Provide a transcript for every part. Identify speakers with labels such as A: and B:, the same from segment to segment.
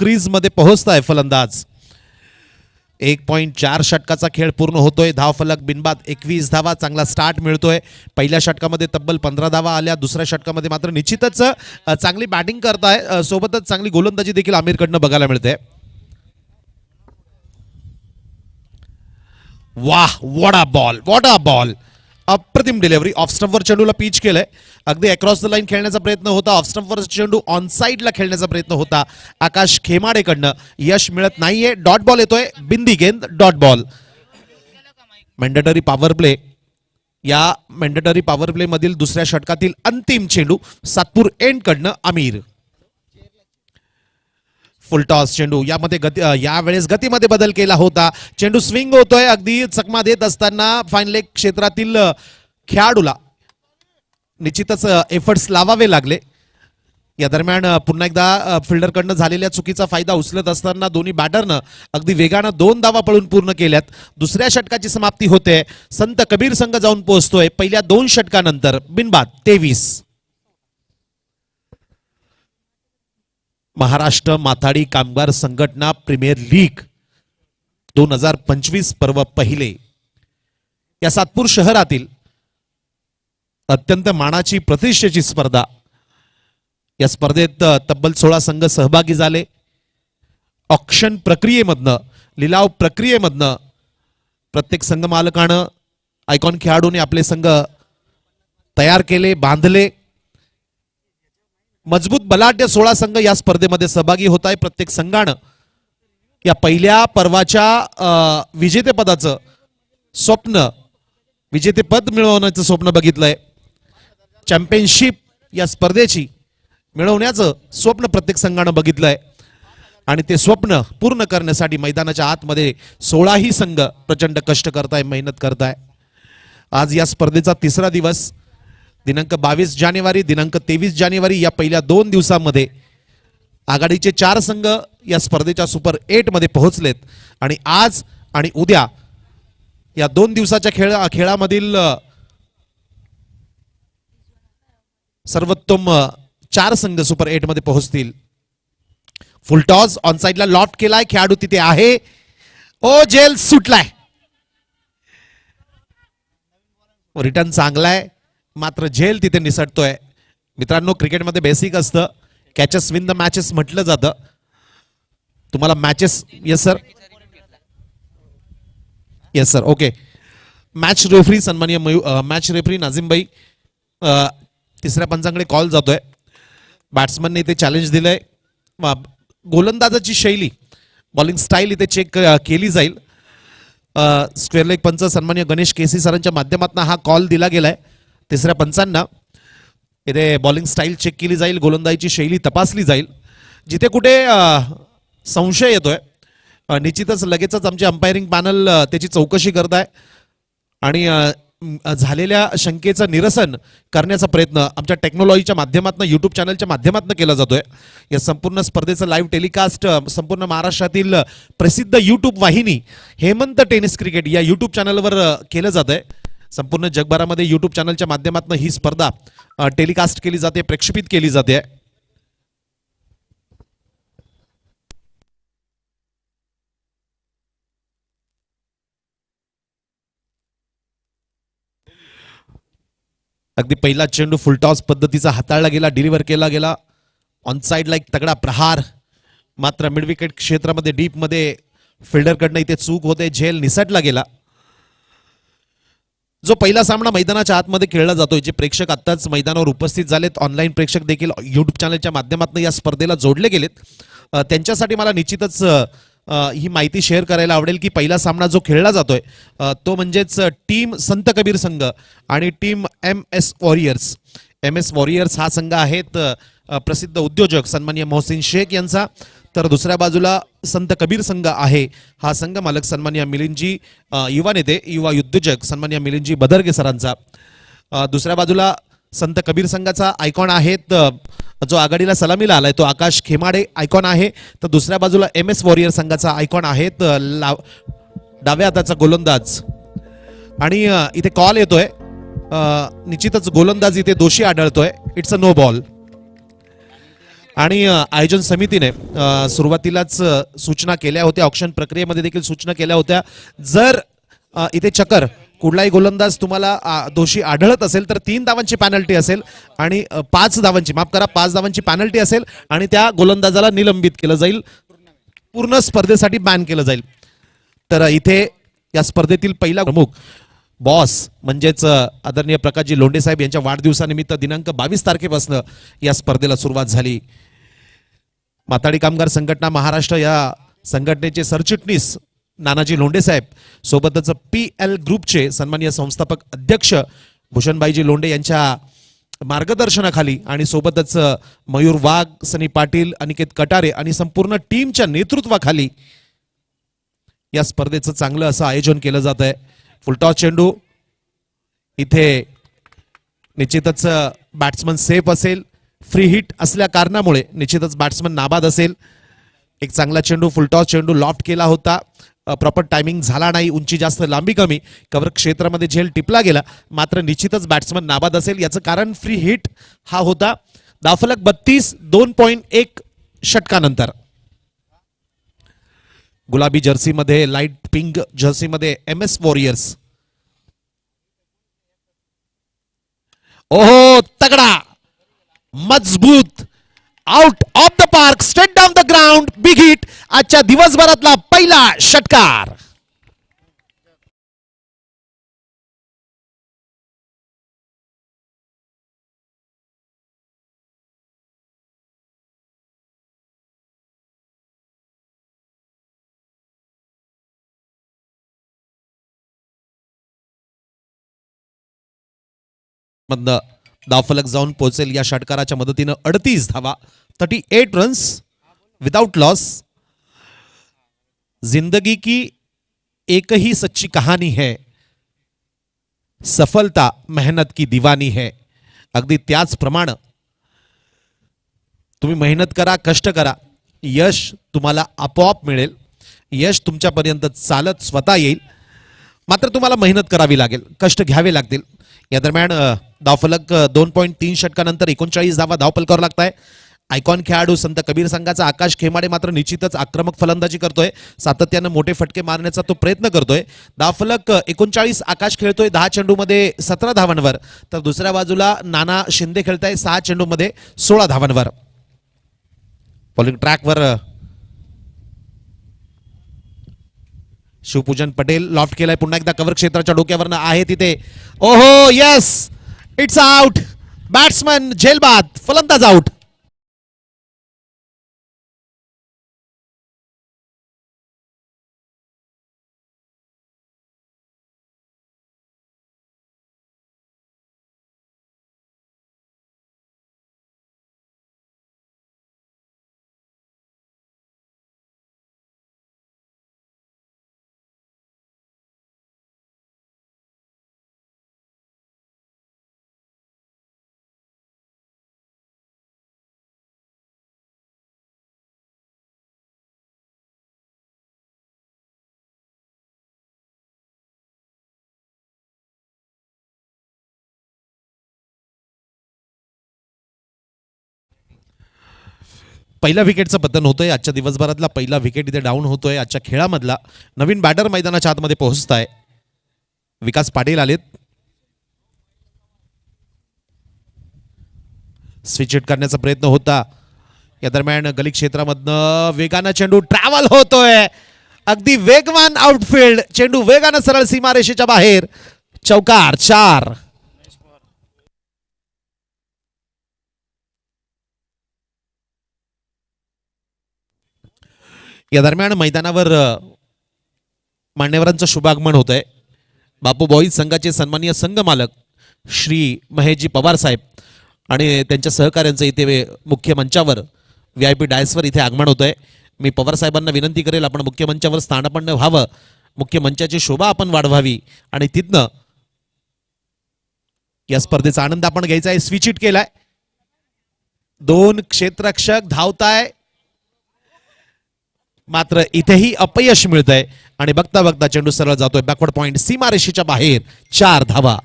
A: क्रीजमध्ये पोहोचताय फलंदाज. एक पॉईंट चार षटकाचा खेळ पूर्ण होतोय. धाव फलक बिनबाद एकवीस धावा चांगला स्टार्ट मिळतोय. पहिल्या षटकामध्ये तब्बल पंधरा धावा आल्या. दुसऱ्या षटकामध्ये मात्र निश्चितच चांगली बॅटिंग करताय. सोबतच चांगली गोलंदाजी देखील आमिरकडनं बघायला मिळते. वाह what a ball what a ball अप्रतिम डिलेव्हरी. ऑफ स्टंपवर चेंडूला पीच केलंय. अगदी अक्रॉस द लाईन खेळण्याचा प्रयत्न होता. ऑफ स्टंपवर चेंडू ऑन साईडला खेळण्याचा प्रयत्न होता. आकाश खेमाडेकडनं यश मिळत नाहीये. डॉट बॉल येतोय. बिंदी गेंद dot ball mandatory power play या मेंडेटरी पॉवर प्ले मधील दुसऱ्या षटकातील अंतिम चेंडू सातपूर एंड कडनं आमिर फुल टॉस चेंडू यामध्ये गती यावेळेस गतीमध्ये बदल केला होता. चेंडू स्विंग होतोय. अगदी चकमा देत असताना फाईन लेग क्षेत्रातील खेळाडूला निश्चितच एफर्ट्स लावावे लागले. या दरम्यान पुन्हा एकदा फिल्डरकडनं झालेल्या चुकीचा फायदा उचलत असताना दोन्ही बॅटरनं अगदी वेगानं दोन धावा पळून पूर्ण केल्यात. दुसऱ्या षटकाची समाप्ती होते. संत कबीर संघ जाऊन पोहोचतोय. पहिल्या दोन षटकानंतर बिनबाद तेवीस. महाराष्ट्र माथाडी कामगार संघटना प्रीमियर लीग दोन हजार पंचवीस पर्व पहिले या सातपूर शहरातील अत्यंत मानाची प्रतिष्ठेची स्पर्धा. या स्पर्धेत तब्बल सोळा संघ सहभागी झाले. ऑक्शन प्रक्रियेमधनं लिलाव प्रक्रियेमधनं प्रत्येक संघ मालकानं आयकॉन खेळाडूने आपले संघ तयार केले बांधले. मजबूत बलाढ्य सोळा संघ या स्पर्धेमध्ये सहभागी होत आहे प्रत्येक संघानं या पहिल्या पर्वाच्या विजेतेपदाचं स्वप्न विजेतेपद मिळवण्याचं स्वप्न बघितलंय. चॅम्पियनशिप या स्पर्धेची मिळवण्याचं स्वप्न प्रत्येक संघानं बघितलंय. आणि ते स्वप्न पूर्ण करण्यासाठी मैदानाच्या आतमध्ये सोळाही संघ प्रचंड कष्ट करताय मेहनत करताय. आज या स्पर्धेचा तिसरा दिवस. दिनांक बावीस जानेवारी दिनांक तेवीस जानेवारी या पहिल्या दोन दिवसामध्ये आघाडीचे चार संघ या स्पर्धेच्या सुपर एटमध्ये पोहोचलेत. आणि आज आणि उद्या या दोन दिवसाच्या खेळ खेळामधील सर्वोत्तम चार संघ सुपर एटमध्ये पोहोचतील. फुलटॉस ऑन साईडला लॉट केलाय खेळाडू तिथे आहे. ओ जेल सुटलाय. रिटर्न चांगलाय. मात्र झेल तिथे निसटतोय. मित्रांनो क्रिकेटमध्ये बेसिक असतं. कॅचेस विन द मॅचेस म्हटलं जातं. तुम्हाला matches yes sir yes sir okay match referee सन्मान्य मयू मॅच रेफरी नाझिमबाई तिसऱ्या पंचांकडे कॉल जातोय. बॅट्समनने इथे चॅलेंज दिलंय. गोलंदाजाची शैली बॉलिंग स्टाईल इथे चेक केली जाईल. स्क्वेअर लेग पंच सन्मान्य गणेश केसी सरांच्या माध्यमातून हा कॉल दिला गेलाय. तिसऱ्या पंचांना इथे बॉलिंग स्टाईल चेक केली जाईल गोलंदाजीची शैली तपासली जाईल. जिथे कुठे संशय येतोय निश्चितच लगेचच आमचे अंपायरिंग पॅनल त्याची चौकशी करत आहे आणि झालेल्या शंकेचं निरसन करण्याचा प्रयत्न आमच्या टेक्नॉलॉजीच्या माध्यमातून युट्यूब चॅनलच्या माध्यमातून केला जातोय. या संपूर्ण स्पर्धेचं लाईव्ह टेलिकास्ट संपूर्ण महाराष्ट्रातील प्रसिद्ध युट्यूब वाहिनी हेमंत टेनिस क्रिकेट या युट्यूब चॅनलवर केलं जात आहे संपूर्ण जगभरामध्ये युट्यूब चॅनलच्या माध्यमातून ही स्पर्धा टेलिकास्ट केली जाते प्रक्षेपित केली जाते. अगदी पहिला चेंडू फुलटॉस पद्धतीचा हाताळला गेला डिलिव्हर केला गेला. ऑन साईडला एक तगडा प्रहार मात्र मिडविकेट क्षेत्रामध्ये डीपमध्ये फिल्डरकडनं इथे चूक होते झेल निसटला गेला. जो पहिला सामना मैदानाच्या आतमध्ये खेळला जातोय जे प्रेक्षक आत्ताच मैदानावर उपस्थित झालेत. ऑनलाईन प्रेक्षक देखील युट्यूब चॅनलच्या माध्यमातून या स्पर्धेला जोडले गेलेत. त्यांच्यासाठी मला निश्चितच ही माहिती शेअर करायला आवडेल की पहिला सामना जो खेळला जातोय तो म्हणजेच टीम संत कबीर संघ आणि team M S warriors. M S warriors हा संघ आहेत प्रसिद्ध उद्योजक सन्मान्य मोहसिन शेख यांचा. तर दुसऱ्या बाजूला संत कबीर संघ आहे. हा संघ मालक सन्मान्य मिलिंदजी युवा नेते युवा उद्योजक सन्मान्य मिलिंदजी बदरगे सरांचा. दुसऱ्या बाजूला संत कबीर संघाचा आयकॉन आहेत जो आघाडीला सलामीला आलाय तो आकाश खेमाडे आयकॉन आहे. तर दुसऱ्या बाजूला एम एस वॉरियर संघाचा आयकॉन आहेत लाव- डाव्या हाताचा गोलंदाज. आणि इथे कॉल येतोय. निश्चितच गोलंदाज इथे दोषी आढळतोय. इट्स अ नो बॉल आणि आयोजन समितीने सुरुवातीलाच सूचना केल्या होत्या. ऑप्शन प्रक्रियेमध्ये देखील सूचना केल्या होत्या. जर इथे चक्कर कुठलाही गोलंदाज तुम्हाला दोषी आढळत असेल तर तीन धावांची पॅनल्टी असेल आणि पाच धावांची माफ करा पाच धावांची पॅनल्टी असेल आणि त्या गोलंदाजाला निलंबित केलं जाईल. पूर्ण स्पर्धेसाठी बॅन केलं जाईल. तर इथे या स्पर्धेतील पहिला प्रमुख बॉस म्हणजेच आदरणीय प्रकाशजी लोंढे साहेब यांच्या वाढदिवसानिमित्त दिनांक बावीस तारखेपासून या स्पर्धेला सुरुवात झाली. माताडी कामगार संघटना महाराष्ट्र या संघटनेचे सरचिटणीस नानाजी लोंढे साहेब. सोबतच पी एल ग्रुपचे सन्माननीय संस्थापक अध्यक्ष भूषणबाईजी लोंढे यांच्या मार्गदर्शनाखाली आणि सोबतच मयूर वाघ सनी पाटील अनिकेत कटारे आणि संपूर्ण टीमच्या नेतृत्वाखाली या स्पर्धेचं चांगलं असं आयोजन केलं जात आहे. फुलटॉस चेंडू. इथे निश्चितच बॅट्समन सेफ असेल. फ्री हिट असल्या कारणामुळे निश्चितच बॅट्समन नाबाद असेल. एक चांगला चेंडू फुलटॉस चेंडू लॉफ्ट केला होता. प्रॉपर टायमिंग झाला नाही उंची जास्त लांबी कमी. कव्हर क्षेत्रामध्ये झेल टिपला गेला. मात्र निश्चितच बॅट्समन नाबाद असेल याचं कारण फ्री हिट हा होता. दाफलक बत्तीस दोन पॉईंट एक षटकानंतर. गुलाबी जर्सीमध्ये लाइट पिंक जर्सीमध्ये एम एस वॉरियर्स ओहो तगडा! मजबूत out of the park straight down the ground big hit आजच्या दिवसभरातला पहिला षटकार. मधनं दाफलक जाऊन पोहोचेल या षटकाराच्या मदतीनं अडतीस धावा thirty eight runs without loss जिंदगी की एक ही सच्ची कहाणी है सफलता मेहनत की दिवानी है. अगदी त्याचप्रमाणे तुम्ही मेहनत करा कष्ट करा. यश तुम्हाला आपोआप मिळेल. यश तुमच्यापर्यंत चालत स्वतः येईल. मात्र तुम्हाला मेहनत करावी लागेल कष्ट घ्यावे लागतील. या दरम्यान धावफलक दोन पॉईंट तीन षटकानंतर एकोणचाळीस धावा धावपलकावर लागत आहे आयकॉन खेळाडू संत कबीर संघाचा आकाश खेमाडे मात्र निश्चितच आक्रमक फलंदाजी करतोय. सातत्यानं मोठे फटके मारण्याचा तो प्रयत्न करतोय. दाफलक एकोणचाळीस आकाश खेळतोय दहा चेंडूमध्ये सतरा धावांवर. तर दुसऱ्या बाजूला नाना शिंदे खेळताय सहा चेंडूमध्ये सोळा धावांवर. बॉलिंग ट्रॅकवर शिवपूजन पटेल लॉफ्ट केलाय. पुन्हा एकदा कव्हर क्षेत्राच्या डोक्यावरनं आहे तिथे. ओहो यस इट्स आउट बॅट्समन झेलबाद फलंदाज आउट पहिल्या विकेटचं पतन होतोय. आजच्या दिवसभरातला पहिला विकेट इथे डाऊन होतोय. आजच्या खेळामधला नवीन बॅटर मैदानाच्या आतमध्ये पोहोचताय. विकास पाटील आलेत. स्विच हिट करण्याचा प्रयत्न होता. या दरम्यान गली क्षेत्रामधनं वेगानं चेंडू ट्रॅव्हल होतोय. अगदी वेगवान आउटफील्ड चेंडू वेगानं सरळ सीमारेषेच्या बाहेर. चौकार चार. या दरम्यान मैदानावर मान्यवरांचं शुभागमन होत आहे बापू बॉईज संघाचे सन्माननीय संघ मालक श्री महेशजी पवार साहेब आणि त्यांच्या सहकाऱ्यांचं इथे मुख्य मंचावर व्ही आय पी डायसवर इथे आगमन होत आहे मी पवार साहेबांना विनंती करेल आपण मुख्य मंचावर स्थानापन्न व्हावं. मुख्य मंचाची शोभा आपण वाढवावी आणि तिथनं या स्पर्धेचा आनंद आपण घ्यायचा आहे. स्विच इट केलाय. दोन क्षेत्ररक्षक धावताय. मात्र इथेही अपयश मिळतंय. आहे आणि बघता बघता चेंडू सरळ जातोय. बॅकवर्ड पॉईंट सीमारेषेच्या बाहेर. चार धावा.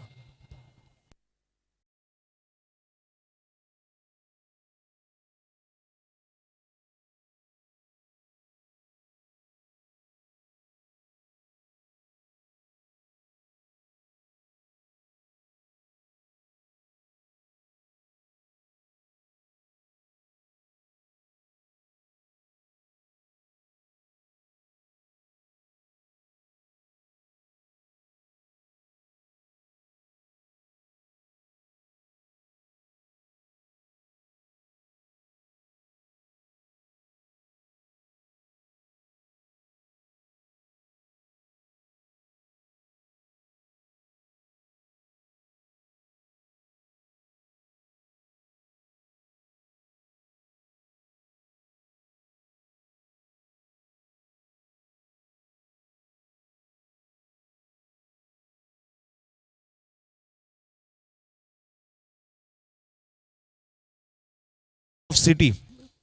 A: सिटी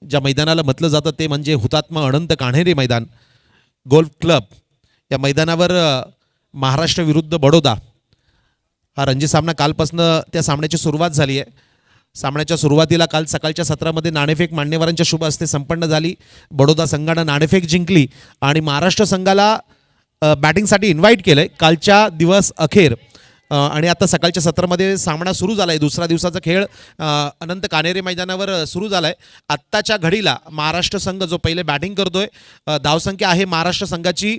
A: ज्या मैदानाला म्हटलं जातं ते म्हणजे हुतात्मा अनंत कान्हेरे मैदान गोल्फ क्लब या मैदानावर महाराष्ट्र विरुद्ध बडोदा. हा रणजी सामना कालपासनं त्या सामन्याची सुरुवात झाली आहे. सामन्याच्या सुरुवातीला काल सकाळच्या सत्रामध्ये नाणेफेक मान्यवरांच्या शुभ हस्ते संपन्न झाली. बडोदा संघानं नाणेफेक जिंकली आणि महाराष्ट्र संघाला बॅटिंगसाठी इन्व्हाइट केलं आहे कालच्या दिवस अखेर आणि आता सकाळच्या सत्रामध्ये सामना सुरू झाला आहे दुसरा दिवसाचा खेळ अनंत कानेरे मैदानावर सुरू झाला आहे आत्ताच्या घडीला महाराष्ट्र संघ जो पहिले बॅटिंग करतोय धावसंख्या आहे महाराष्ट्र संघाची.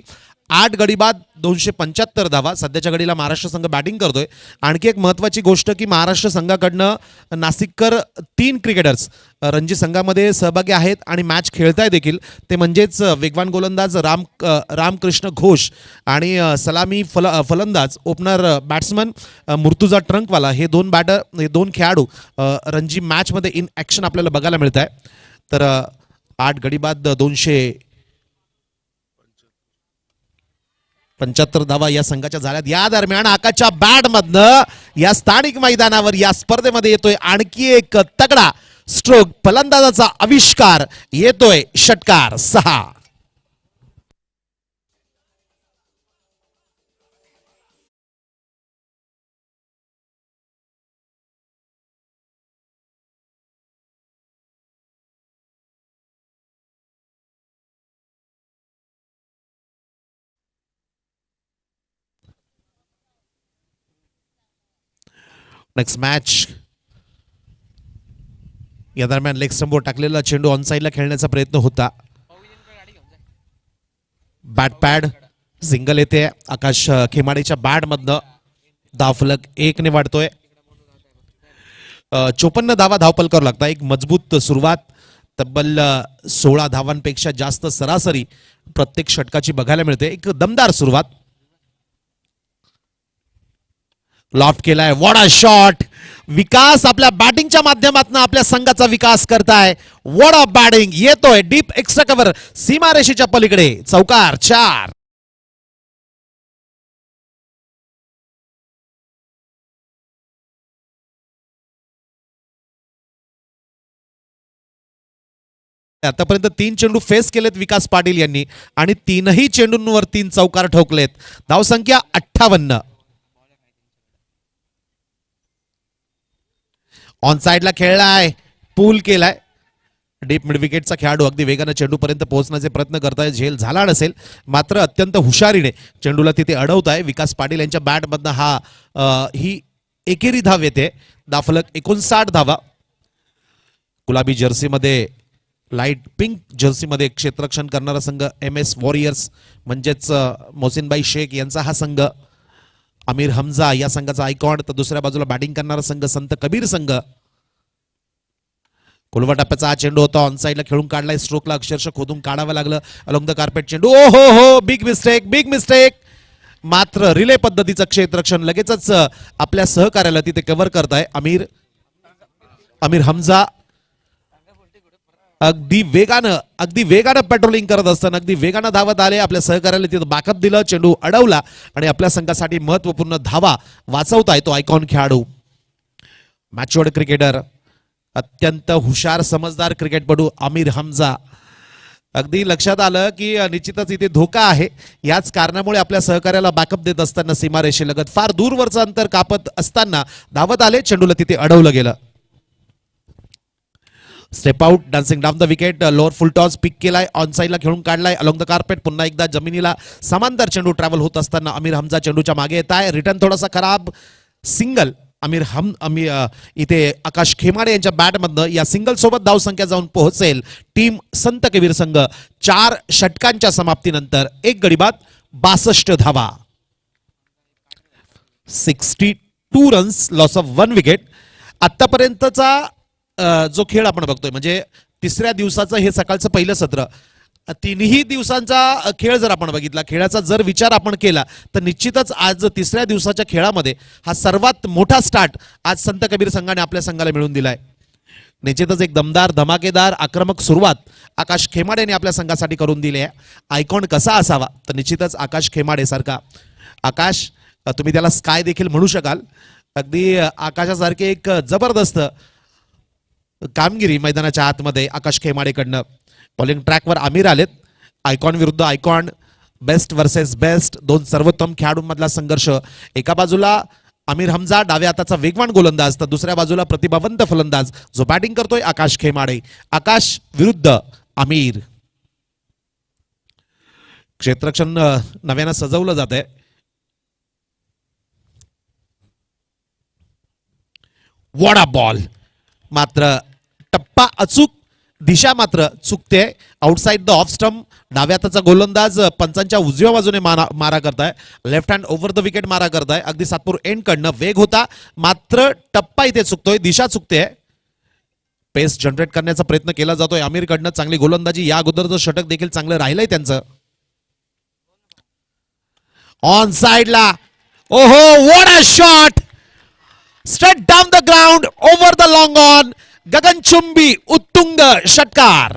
A: आठ गडी बाद दोनशे पंच्याहत्तर धावा. सध्याच्या घडीला महाराष्ट्र संघ बॅटिंग करतोय. आणखी एक महत्त्वाची गोष्ट की महाराष्ट्र संघाकडनं नाशिककर तीन क्रिकेटर्स रणजी संघामध्ये सहभागी आहेत आणि मॅच खेळताय देखील. ते म्हणजेच वेगवान गोलंदाज राम रामकृष्ण घोष आणि सलामी फल फलंदाज opener batsman uh, Murtuza Trunkwala. हे दोन बॅटर हे दोन खेळाडू रणजी मॅचमध्ये इन ॲक्शन आपल्याला बघायला मिळत आहे तर आठ गडी बाद दोनशे पंच्याहत्तर धावा या संघाच्या झाल्यात. या दरम्यान आकाशच्या बॅटमधनं या स्थानिक मैदानावर या स्पर्धेमध्ये येतोय आणखी एक तगडा स्ट्रोक फलंदाजाचा आविष्कार. येतोय षटकार सहा. नेक्स्ट मॅच या दरम्यान लेग स्टंपवर टाकलेला चेंडू ऑन साईडला खेळण्याचा प्रयत्न होता. बॅट पॅड सिंगल येते. आकाश अ, खेमाडेच्या बॅटमधनं एक एकने वाढतोय. चोपन्न धावा धावपल करू लागता. एक मजबूत सुरुवात. तब्बल सोळा धावांपेक्षा जास्त सरासरी प्रत्येक षटकाची बघायला मिळते. एक दमदार सुरुवात. लॉफ्ट केलाय. वॉट शॉट विकास आपल्या बॅटिंगच्या माध्यमातून आपल्या संघाचा विकास करताय. वॉट अ बॅटिंग येतोय. डीप एक्स्ट्रा कव्हर सीमारेषेच्या पलीकडे. चौकार. चार. आतापर्यंत तीन चेंडू फेस केलेत विकास पाटील यांनी आणि तीनही चेंडूंवर तीन चौकार ठोकलेत. धावसंख्या अठ्ठावन्न. ऑन साईडला खेळलाय. पूल केलाय. डीप मिडविकेटचा खेळाडू अगदी वेगानं चेंडूपर्यंत पोहोचण्याचे प्रयत्न करताय. झेल झाला नसेल मात्र अत्यंत हुशारीने चेंडूला तिथे अडवत आहे विकास पाटील यांच्या बॅटमधनं हा ही एकेरी धाव येते. दाफलक एकोणसाठ धावा. गुलाबी जर्सीमध्ये लाइट पिंक जर्सीमध्ये क्षेत्ररक्षण करणारा संघ एम एस वॉरियर्स म्हणजेच मोसिनबाई मोहसिनबाई शेख यांचा हा संघ अमीर हमजा या संघाचा आयकॉन तर दुसऱ्या बाजूला बॅटिंग करणारा संघ संत कबीर संघ. कोलवा टप्प्याचा हा चेंडू होता. ऑन साईडला खेळून काढलाय. स्ट्रोकला अक्षरशः खोदून काढावं लागलं. अलॉंग द कार्पेट चेंडू. ओ हो हो बिग मिस्टेक बिग मिस्टेक मात्र रिले पद्धतीचं क्षेत्ररक्षण लगेचच आपल्या सहकार्याला तिथे कव्हर करताय अमीर अमीर हमजा. अगदी वेगानं अगदी वेगानं पेट्रोलिंग करत असताना अगदी वेगानं धावत आले आपल्या सहकार्याला तिथं बाकप दिलं चेंडू अडवला आणि आपल्या संघासाठी महत्त्वपूर्ण धावा वाचवताय तो आयकॉन खेळाडू. मॅच्युअर्ड क्रिकेटर अत्यंत हुशार समजदार क्रिकेटपटू आमिर हमजा. अगदी लक्षात आलं की निश्चितच इथे धोका आहे. याच कारणामुळे आपल्या सहकार्याला बॅकअप देत असताना सीमारेषेलगत फार दूरवरचं अंतर कापत असताना धावत आले चेंडूला तिथे अडवलं गेलं. Step out dancing down the wicket lower full toss pick केलाय ऑन साईडला खेळून काढलाय. अलॉंग द कार्पेट पुन्हा एकदा जमिनीला समांतर चेंडू ट्रॅव्हल होत असताना अमीर हमजा चेंडूच्या मागे येत आहे. रिटर्न थोडासा खराब. सिंगल अमीर हम अमी इथे आकाश खेमाडे यांच्या बॅटमधनं या सिंगल सोबत धावसंख्या जाऊन पोहोचेल. टीम संत कबीर संघ चार षटकांच्या समाप्तीनंतर एक गडीबाद बासष्ट धावा. Sixty two runs loss of one wicket आत्तापर्यंतचा जो खेळ आपण बघतोय म्हणजे तिसऱ्या दिवसाचं हे सकाळचं पहिलं सत्र. तिन्ही दिवसांचा खेळ जर आपण बघितला खेळाचा जर विचार आपण केला तर निश्चितच आज तिसऱ्या दिवसाच्या खेळामध्ये हा सर्वात मोठा स्टार्ट आज संत कबीर संघाने आपल्या संघाला मिळून दिलाय. निश्चितच एक दमदार धमाकेदार आक्रमक सुरुवात आकाश खेमाडे यांनी आपल्या संघासाठी करून दिली आहे. आयकॉन कसा असावा? तर निश्चितच आकाश खेमाडे सारखा. आकाश तुम्ही त्याला स्काय देखील म्हणू शकाल. अगदी आकाशासारखे एक जबरदस्त कामगिरी मैदानाच्या आतमध्ये आकाश खेमाडेकडनं. बॉलिंग ट्रॅकवर आमिर आलेत. आयकॉन विरुद्ध आयकॉन बेस्ट वर्सेस बेस्ट दोन सर्वोत्तम खेळाडूंमधला संघर्ष. एका बाजूला आमिर हमजा डाव्या हाताचा वेगवान गोलंदाज तर दुसऱ्या बाजूला प्रतिभावंत फलंदाज. जो बॅटिंग करतोय आकाश खेमाडे. आकाश विरुद्ध आमिर. क्षेत्रक्षण नव्यानं सजवलं जात आहे वडा बॉल मात्र टप्पा अचूक दिशा मात्र चुकते. आउटसाइड द ऑफ स्टंप डाव्या हाताचा गोलंदाज पंचांच्या उजव्या बाजूने मारा मारा करताय. Left hand over the wicket मारा करताय. अगदी सातपूर एंड कडनं वेग होता. मात्र टप्पा इथे चुकतोय दिशा चुकते. पेस जनरेट करण्याचा प्रयत्न केला जातोय. आमिरकडनं चांगली गोलंदाजी. या अगोदरचं षटक देखील चांगलं राहिलंय त्यांचं. ऑन साइडला ओहो what a shot straight down the ground over the long on गगनचुंबी उत्तुंग षटकार.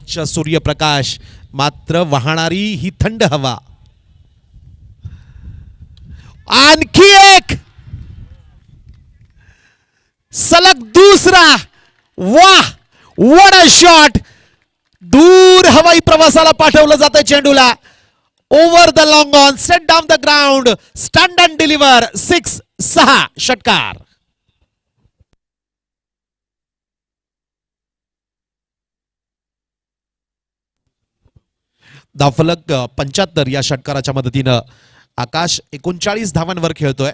A: च सूर्यप्रकाश मात्र वाहणारी ही थंड हवा. आणखी एक सलग दुसरा वाह वड शॉट दूर हवाई प्रवासाला पाठवलं जातं चेंडूला. Over the long on set down the ground stand and deliver six सहा षटकार. धावफलक पंच्याहत्तर या षटकाराच्या मदतीनं आकाश एकोणचाळीस धावांवर खेळतोय.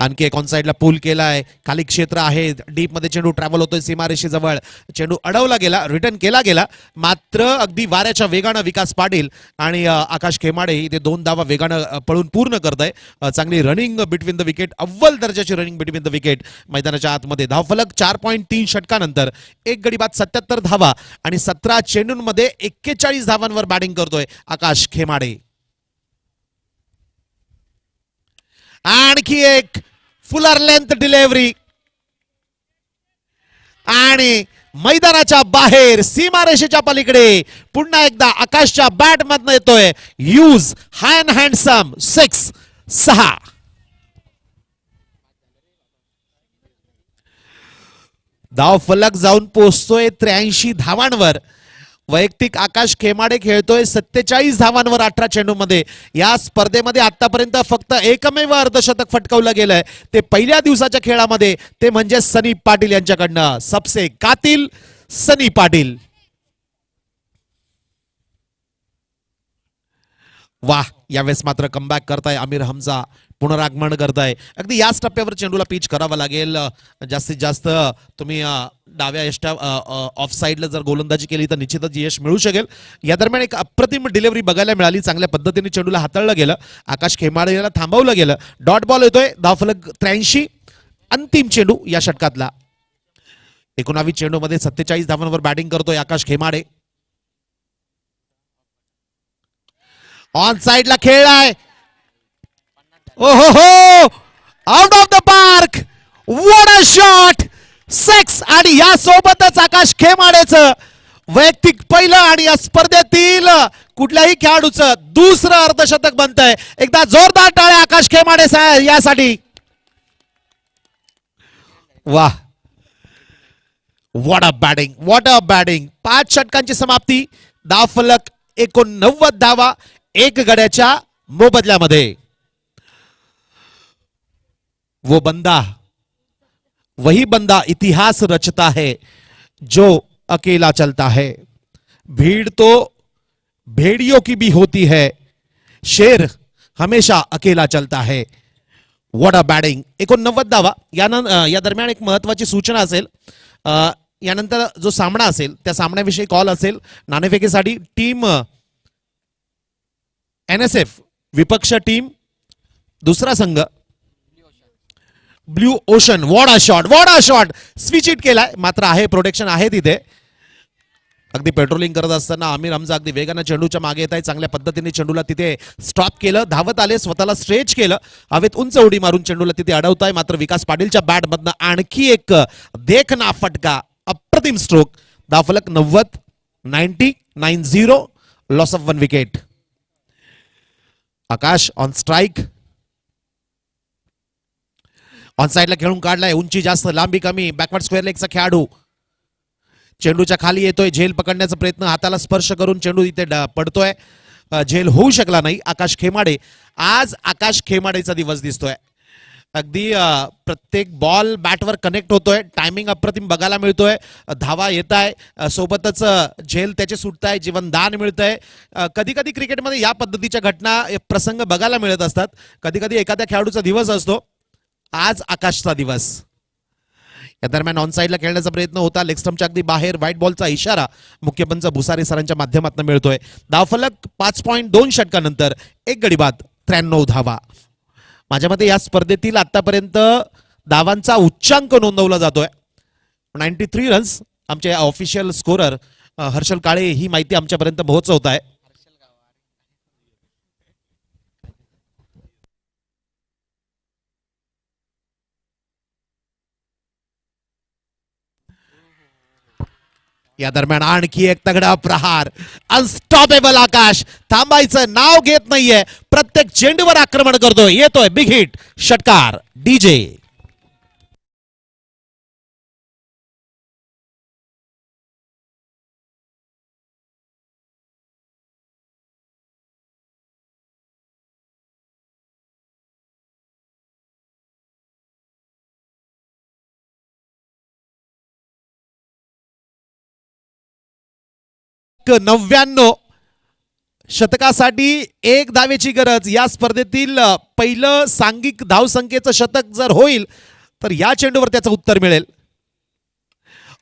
A: आणखी एक ऑन साईडला पूल केलाय. खाली क्षेत्र आहे. डीपमध्ये चेंडू ट्रॅव्हल होतोय सीमारेषी जवळ. चेंडू अडवला गेला रिटर्न केला गेला. मात्र अगदी वाऱ्याच्या वेगानं विकास पाटील आणि आकाश खेमाडे इथे दोन धावा वेगानं पळून पूर्ण करत आहे चांगली रनिंग बिटवीन द विकेट अव्वल दर्जाची रनिंग बिटवीन द विकेट मैदानाच्या आतमध्ये धावफलक चार पॉईंट तीन षटकानंतर. एक गडी बाद सत्याहत्तर धावा आणि सतरा चेंडूंमध्ये एक्केचाळीस धावांवर बॅटिंग करतोय आकाश खेमाडे. आणखी एक फुलर लेंथ डिलेव्हरी आणि मैदानाच्या बाहेर सीमारेषेच्या पलीकडे पुन्हा एकदा आकाशच्या बॅट मधनं येतोय huge high and handsome six सहा. धाव फलक जाऊन पोहोचतोय त्र्याऐंशी धावांवर. वैयक्तिक आकाश खेमाडे खेळतोय सत्तेचाळीस धावांवर अठरा चेंडूमध्ये. या स्पर्धेमध्ये आतापर्यंत फक्त एकमेव अर्धशतक फटकवलं गेलंय. ते पहिल्या दिवसाच्या खेळामध्ये ते म्हणजे सनी पाटील यांच्याकडनं. सबसे कातील सनी पाटील. वाह यावेळेस मात्र कमबॅक करताय आमिर हमजा. पुनरागमन करताय. अगदी याच टप्प्यावर चेंडूला पिच करावा लागेल. जास्तीत जास्त तुम्ही डाव्या यष्टा ऑफ साईडला जर गोलंदाजी केली तर निश्चितच यश मिळू शकेल. या दरम्यान एक अप्रतिम डिलिव्हरी बघायला मिळाली. चांगल्या पद्धतीने चेंडूला हाताळलं गेलं. आकाश खेमाडे याला थांबवलं गेलं. डॉट बॉल येतोय. धावफलक त्र्याऐंशी. अंतिम चेंडू या षटकातला. एकोणावीस चेंडूमध्ये सत्तेचाळीस धावांवर बॅटिंग करतोय आकाश खेमाडे. ऑन साइडला खेळलाय ओहो हो out of the park what a shot six आणि या सोबतच आकाश खेमाडेचं वैयक्तिक पहिलं आणि या स्पर्धेतील कुठल्याही खेळाडूचं दुसरं अर्धशतक बनतंय. एकदा जोरदार टाळ्या आकाश खेमाडे यासाठी. वा what a batting what a batting पाच षटकांची समाप्ती. दहा फलक एकोणनव्वद धावा. एक गड्याच्या मोबदल्यामध्ये. वो बंदा वही बंदा इतिहास रचता है जो अकेला चलता है। भीड़ तो भेड़ियों की भी होती है। शेर हमेशा अकेला चलता है। वॉट अ बॅडिंग एकोणनव्वद धावा यानं या दरम्यान एक महत्वाची सूचना असेल. यानंतर जो सामना असेल त्या सामन्याविषयी कॉल असेल. नाणेफेकीसाठी टीम एन एस एफ विपक्ष टीम दुसरा संघ blue ocean what a shot what a shot. Switch it केलाय. मात्र आहे प्रोटेक्शन आहे तिथे. अगदी पेट्रोलिंग करत असताना आमिर हमजा अगदी वेगानं चेंडूच्या मागे येत आहे. चांगल्या पद्धतीने चेंडूला तिथे स्टॉप केलं. धावत आले स्वतःला स्ट्रेच केलं. हवेत उंच उडी मारून चेंडूला तिथे अडवताय. मात्र विकास पाटीलच्या बॅटमधनं आणखी एक देखना फटका. अप्रतिम स्ट्रोक दाफलक नव्वद ninety nine zero loss of one wicket Akash on strike on साईडला खेळून काढलाय. उंची जास्त लांबी कमी बॅकवर्ड स्क्वेअर लेगचा खेळाडू. चेंडूच्या खाली येतोय. झेल पकडण्याचा प्रयत्न हाताला स्पर्श करून चेंडू इथे ड- पडतोय. झेल होऊ शकला नाही. आकाश खेमाडे. आज आकाश खेमाडेचा दिवस दिसतोय. अगदी प्रत्येक बॉल बॅटवर कनेक्ट होतोय. टायमिंग अप्रतिम बघायला मिळतोय. धावा येत आहे सोबतच झेल त्याचे सुटताय. जीवनदान मिळतंय. कधी कधी क्रिकेटमध्ये या पद्धतीच्या घटना प्रसंग बघायला मिळत असतात. कधी कधी एखाद्या खेळाडूचा दिवस असतो. आज आकाशचा दिवस. या दरम्यान ऑन साईडला खेळण्याचा प्रयत्न होता. लेगस्टमच्या अगदी बाहेर व्हाईट बॉलचा इशारा मुख्यपंच भुसारे सरांच्या माध्यमातून मिळतोय. धावफलक पाच पॉईंट दोन षटकानंतर एक गडी बाद त्र्याण्णव धावा. माझ्या मते या स्पर्धेतील आतापर्यंत धावांचा उच्चांक नोंदवला जातोय. नाईन्टी थ्री रन्स आमचे ऑफिशियल स्कोरर हर्षल काळे ही माहिती आमच्यापर्यंत पोहोचवत आहे या दरम्यान आणखी एक तगडा प्रहार. अनस्टॉपेबल आकाश. थांबायचं नाव घेत नाहीये. प्रत्येक चेंडूवर आक्रमण करतोय. येतोय बिग हिट. षटकार. डीजे. नव्याण्णव शतकासाठी एक धावेची गरज. या स्पर्धेतील पहिलं सांघिक धावसंख्येचं शतक जर होईल तर या चेंडूवर त्याचं उत्तर मिळेल.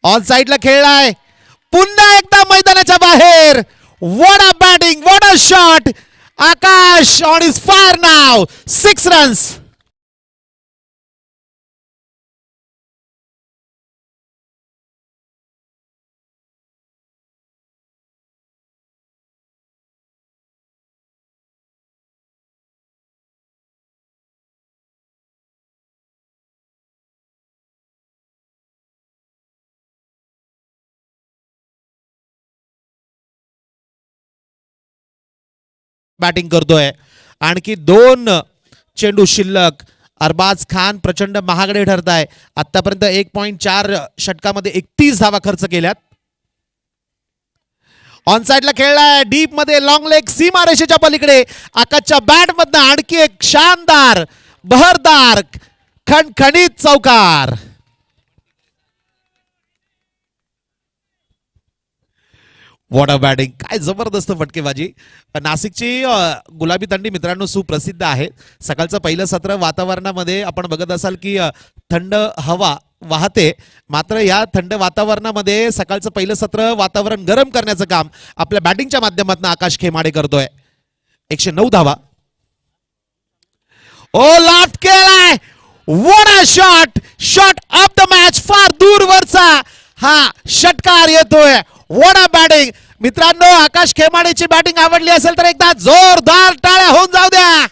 A: ऑन साईडला खेळलाय पुन्हा एकदा मैदानाच्या बाहेर. What a batting what a shot Akash on is fire now six runs batting करतोय. आणखी दोन चेंडू शिल्लक. अरबाज खान प्रचंड महागडे ठरत आहे आतापर्यंत एक पॉईंट चार षटकामध्ये एकतीस धावा खर्च केल्यात. ऑन साईडला खेळलाय. डीपमध्ये लॉंग लेग सीमा रेषेच्या पलीकडे. आकाशच्या बॅट मधनं आणखी एक शानदार बहरदार खणखणीत चौकार. वॉट अ बॅटिंग काय जबरदस्त फटकेबाजी. नाशिकची गुलाबी थंडी मित्रांनो सुप्रसिद्ध आहे. सकाळचं पहिलं सत्र वातावरणामध्ये आपण बघत असाल की थंड हवा वाहते. मात्र या थंड वातावरणामध्ये सकाळचं पहिलं सत्र वातावरण गरम करण्याचं काम आपल्या बॅटिंगच्या माध्यमातून आकाश खेमाडे करतोय. एकशे नऊ धावा. ओ लाट केलाय. What a shot shot of the match फार दूरवरचा हा षटकार येतोय. वॉट बॅटिंग मित्रांनो आकाश खेमाडेची बॅटिंग आवडली असेल तर एकदा जोरदार टाळ्या होऊन जाऊ द्या.